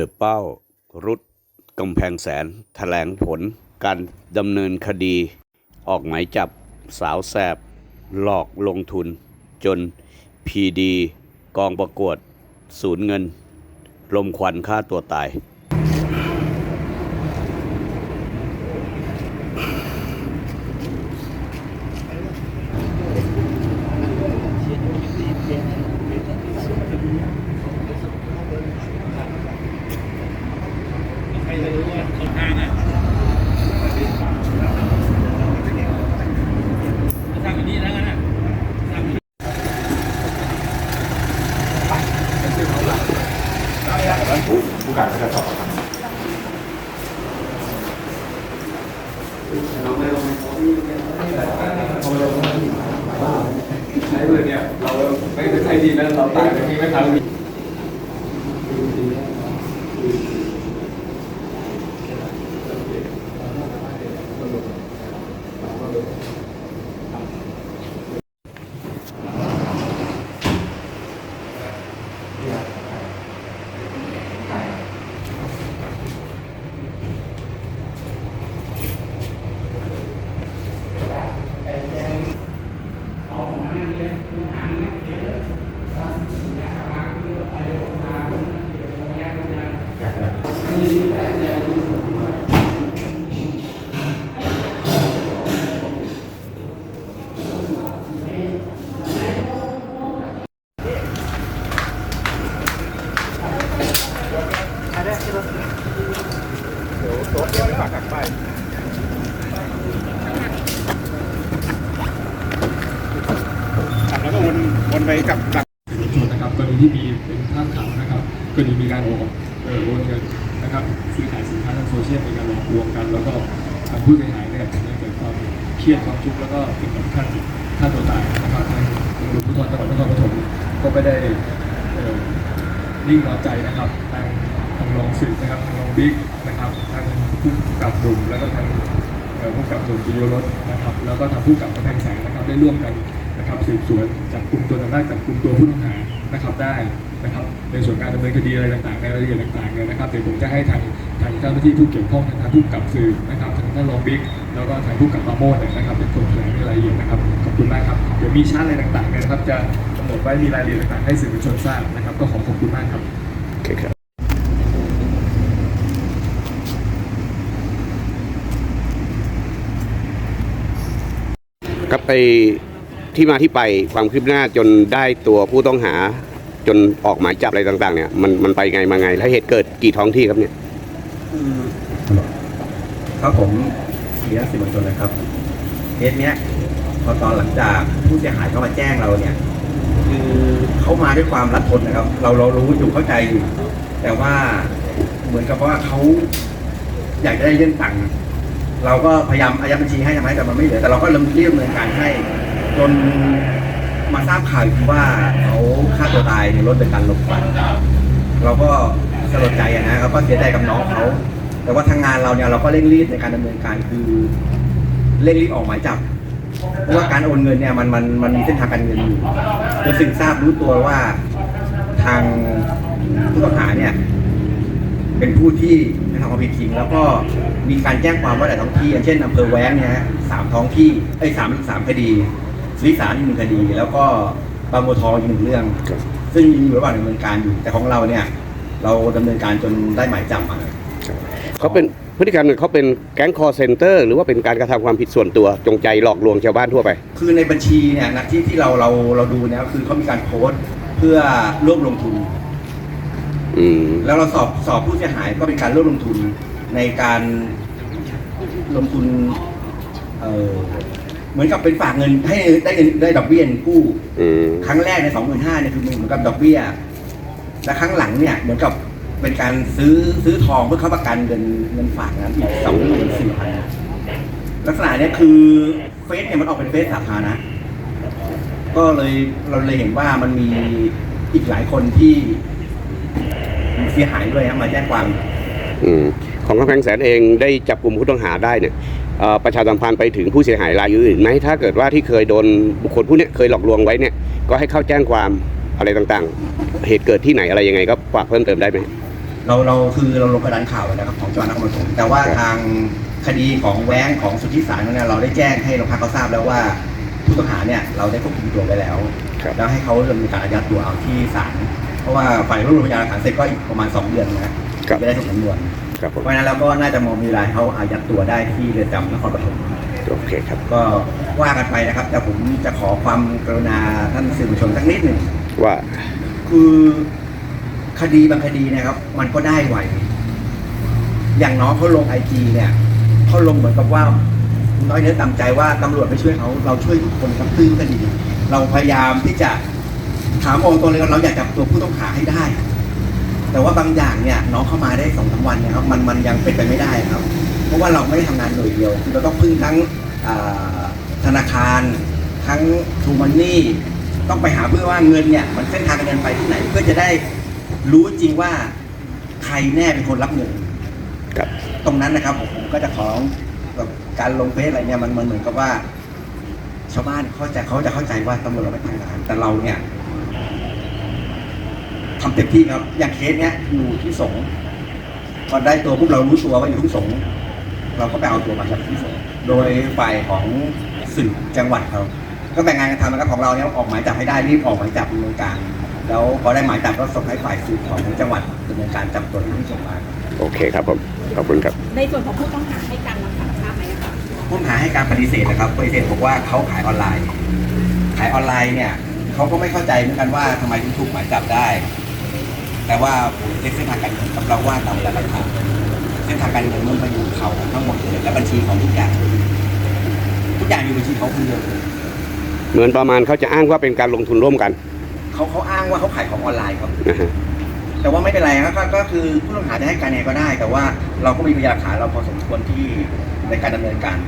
ดอะเป้า รุดกำแพงแสนแถลงผล การดำเนินคดี ออกหมายจับสาวแสบ หลอกลงทุน จนพีดีกองประกวด ศูนย์เงิน ลมควันฆ่าตัวตาย ใครจะรู้ว่าต้นทางอะทางอยู่นี่แล้วกันนะทางอยู่นี่ ผู้การก็จะสอบครับ ใช้เลยเนี่ยเราไม่ใช้ดีนะเราตายไปที่ไม่ทัน วก็วนวนไปกับกับเป็นโจทย์นะครับกรณีที่มีเป็นภาพข่าวนะครับกรณีมีการโอนเอ่อโอนเงิน นะครับซื้อขายสินค้าทางโซเชียลเป็นการหลอกลวงกัน แล้วก็ทางผู้เสียหายเนี่ยได้เกิดความเครียดความทุกข์แล้วก็ถึงกับขั้นฆ่าตัวตายนะครับทางตำรวจภูธรจังหวัดนครปฐมก็ไม่ได้นิ่งนอนใจนะครับทางทางรองสืบนะครับทางรองบิ๊กนะครับทางผู้กับดุมแล้วก็ทางผู้กับส่วนปิโยรสนะครับ แล้วก็ทางผู้กับกำแพงแสนนะครับได้ร่วมกันนะครับสืบสวนจับกลุ่มตัวจำได้จับกลุ่มตัวผู้ต้องหานะครับได้ นะครับในส่วนการดำเนินคดีอะไรต่างๆในรายละเอียดต่างๆเนี่ยนะครับเดี๋ยวผมจะให้ทางทางเจ้าหน้าที่ผู้เกี่ยวข้องทางผู้กับสื่อนะครับทางท่านรองบิ๊กแล้วก็ทางผู้กับปราโมทเนี่ยนะครับเป็นคนแถลงในรายละเอียดนะครับขอบคุณมากครับเดี๋ยวมีชาร์ตอะไรต่างๆเนี่ยนะครับจะกำหนดไว้มีรายละเอียดต่างๆให้สื่อมวลชนทราบนะครับ ก็ขอขอบคุณมากครับโอเคครับครับไปที่มาที่ไปความคืบหน้าจนได้ตัวผู้ต้องหา จนออกหมายจับอะไรต่าง ๆ เนี่ยมันมันไปไงมาไง แล้วเหตุเกิดกี่ท้องที่ครับเนี่ยครับผมเสียสิบมวลชนนะครับเคสเนี้ยพอตอนหลังจากผู้เสียหายเข้ามาแจ้งเราเนี่ย คือเขามาด้วยความรัดทนนะครับ เราเรารู้อยู่เข้าใจอยู่แต่ว่าเหมือนกับว่าเขาอยากจะได้เรื่องตังค์เราก็พยายามอายัดบัญชีให้ใช่ไหมแต่มันไม่เหลือแต่เราก็เริ่มเรียกเนินการให้ จน มาทราบข่าวอีกทีว่าเขาฆ่าตัวตายในรถเป็นการหลบฝันเราก็สลดใจนะเราก็เสียใจกับน้องเขาแต่ว่าทางงานเราเนี่ยเราก็เร่งรีบในการดำเนินการคือเร่งรีบออกหมายจับเพราะว่าการโอนเงินเนี่ยมันมันมันมีเส้นทางการเงินอยู่จนสึกทราบรู้ตัวว่าทางผู้ต้องหาเนี่ย เป็นผู้ที่กระทำความผิดจริง แล้วก็มีการแจ้งความว่าหลายท้องที่อย่างเช่นอำเภอแว้งเนี่ยสามท้องที่ไอ้สามสามคดี สุริสารอีกหนึ่งคดี แล้วก็บางบัวทองอีกหนึ่งเรื่องครับซึ่งยังอยู่ระหว่างดำเนินการอยู่แต่ของเราเนี่ย เราดำเนินการจนได้หมายจับมาเขาเป็นพฤติกรรมเขาเป็นแก๊งคอร์เซนเตอร์หรือว่าเป็นการกระทำความผิดส่วนตัวจงใจหลอกลวงชาวบ้านทั่วไป คือในบัญชีเนี่ยนะที่ที่เราเราเราดูเนี่ยคือเขามีการโพสต์เพื่อร่วมลงทุนอืมแล้วเราสอบสอบผู้เสียหายก็เป็นการร่วมลงทุนในการลงทุนเอ่อเห มือนกับเป็นฝากเงินให้ได้เงินได้ดอกเบี้ยเงินกู้ อืมครั้งแรกในสองหมื่นห้าเนี่ยคือเหมือนกับดอกเบี้ย และครั้งหลังเนี่ยเหมือนกับเป็นการซื้อซื้อทองเพื่อเข้าประกันเงินเงินฝากนั้นอีกสองหมื่นสี่พันลักษณะเนี้ยคือเฟซเนี่ยมันออกเป็นเฟซสาธารณะก็เลยเราเลยเห็นว่ามันมีอีกหลายคนที่เสียหายด้วยนะมาแจ้งความ อืมของกำแพงแสนเองได้จับกลุ่มผู้ต้องหาได้เนี่ยเอ่อ ประชาสัมพันธ์ไปถึงผู้เสียหายรายอื่นไหมถ้าเกิดว่าที่เคยโดนบุคคลผู้เนี้ยเคยหลอกลวงไว้เนี่ยก็ให้เข้าแจ้งความอะไรต่างๆ เหตุเกิดที่ไหนอะไรยังไงก็ฝากเพิ่มเติมได้ไหมเราเราคือเราลงกระดานข่าวแล้วนะครับของจังหวัดนครปฐมแต่ว่าทางคดีของแว้งของสุทธิสารเนี่ยเราได้แจ้งให้โรงพักเขาทราบแล้วว่าผู้ต้องหาเนี่ยเราได้ควบคุมตัวไว้แล้วครับแล้วให้เขาดำเนินการอายัดตัวเอาที่ศาลเพราะว่าฝ่ายรวบรวมพยานหลักฐานเสร็จก็อีกประมาณ 2 เดือนนะครับจะได้ส่งสำนวน ครับผมเพราะฉะนั้นเราก็น่าจะมองมีเวลาให้เขาอายัดตัวได้ที่เรือนจำนครปฐมโอเคครับ ก็ว่ากันไปนะครับ แต่ผมจะขอความกรุณาท่านสื่อมวลชนสักนิดหนึ่งว่าคือคดีบางคดีเนะครับ มันก็ได้ไวอย่างน้องเขาลงไอจีเนี่ยเขาลงเหมือนกับว่าน้อยเนื้อต่ำใจว่าตำรวจไม่ช่วยเขาเราช่วยทุกคนครับตื้อคดี เราพยายามที่จะถามองค์ตัวเลยว่าเราอยากจับตัวผู้ต้องหาให้ได้ แต่ว่าบางอย่างเนี่ยน้องเข้ามาได้สองสามวันเนี่ยครับมันมันยังเป็นไปไม่ได้ครับ เพราะว่าเราไม่ได้ทำงานหน่วยเดียวคือเราต้องพึ่งทั้งอ่าธนาคาร ทั้งทูมันนี่ต้องไปหาเพื่อว่าเงินเนี่ยมันเส้นทางการเงินไปที่ไหน เพื่อจะได้รู้จริงว่าใครแน่เป็นคนรับเงินครับตรงนั้นนะครับผมผมก็จะขอแบบการลงเฟซอะไรเนี่ยมันมันเหมือนกับว่า ชาวบ้านเขาจะเขาจะเข้าใจว่าตำรวจเราไม่ทำงาน แต่เราเนี่ย ทำเต็มที่ครับ อย่างเคสเนี้ยอยู่ที่สงฆ์พอได้ตัวพวกเรารู้ตัวว่าอยู่ที่สงฆ์เราก็ไปเอาตัวมาจากที่สงฆ์โดยฝ่ายของสืบจังหวัดเขาก็แบ่งงานกันทำแล้วของเราเนี่ยออกหมายจับให้ได้รีบออกหมายจับดำเนินการ แล้วพอได้หมายจับก็ส่งให้ฝ่ายสืบของจังหวัดดำเนินการจับตัวที่ส่งมาโอเคครับผมขอบคุณครับ ในส่วนของผู้ต้องหาให้การรับสารภาพไหมอะคะผู้ต้องหาให้การปฏิเสธนะครับปฏิเสธบอกว่าเขาขายออนไลน์ ขายออนไลน์เนี่ยเขาก็ไม่เข้าใจเหมือนกันว่าทำไมถึงถูกหมายจับได้ แต่ว่าผมเช็คเส้นทางการเงินกับเราว่าตามหลักฐานเส้นทางการเงินมันมาอยู่เขาทั้งหมดเลยและบัญชีของทุกอย่างทุกอย่างอยู่บัญชีเขาคนเดียวเลยเหมือนประมาณเขาจะอ้างว่าเป็นการลงทุนร่วมกัน เขาเขาอ้างว่าเขาขายของออนไลน์ครับนะฮะแต่ว่าไม่เป็นไรครับก็ก็คือผู้ต้องหาจะให้การยังไงก็ได้ แต่ว่าเราก็มีพยานหลักฐานเราพอสมควรที่ในการดำเนินการ